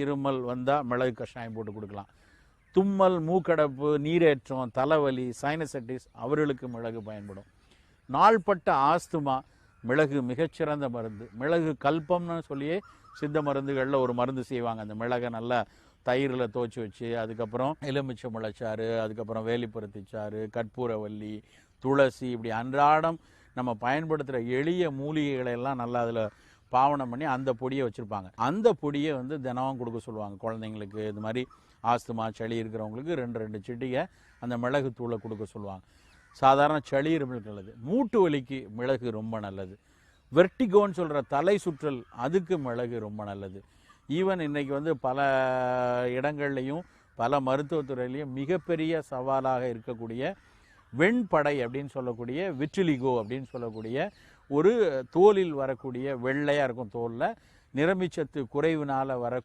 இருமல் வந்தால் மிளகு கஷாயம் போட்டு கொடுக்கலாம். தும்மல் மூக்கடைப்பு நீரேற்றம் தலைவலி சைனசைட்டிஸ் அவர்களுக்கு மிளகு பயன்படும். நாள்பட்ட ஆஸ்துமா மிளகு மிகச்சிறந்த மருந்து. மிளகு கல்பம்னு சொல்லியே சித்த மருந்துகளில் ஒரு மருந்து செய்வாங்க. அந்த மிளகை நல்லா தயிரில் துவச்சி வச்சு அதுக்கப்புறம் எலுமிச்சை முளைச்சாறு அதுக்கப்புறம் வேலிப்பருத்திச்சாறு கற்பூரவல்லி துளசி இப்படி அன்றாடம் நம்ம பயன்படுத்துகிற எளிய மூலிகைகளை எல்லாம் நல்லா அதில் பாவனம் பண்ணி அந்த பொடியை வச்சுருப்பாங்க. அந்த பொடியை வந்து தினமும் கொடுக்க சொல்லுவாங்க. குழந்தைங்களுக்கு இது மாதிரி ஆஸ்துமா சளி இருக்கிறவங்களுக்கு ரெண்டு ரெண்டு சிட்டிகை அந்த மிளகு தூளை கொடுக்க சொல்லுவாங்க. சாதாரண சளி இருமலுக்கு நல்லது. மூட்டு வலிக்கு மிளகு ரொம்ப நல்லது. வெர்டிகோன்னு சொல்கிற தலை சுற்றல் அதுக்கு மிளகு ரொம்ப நல்லது. ஈவன் இன்னைக்கு வந்து பல இடங்கள்லையும் பல மருத்துவத்துறையிலையும் மிகப்பெரிய சவாலாக இருக்கக்கூடிய வெண்படை அப்படின்னு சொல்லக்கூடிய விற்றிலிகோ அப்படின்னு சொல்லக்கூடிய ஒரு தோலில் வரக்கூடிய வெள்ளையாக இருக்கும் தோலில். நிறமிச்சத்து குறைவினால் வர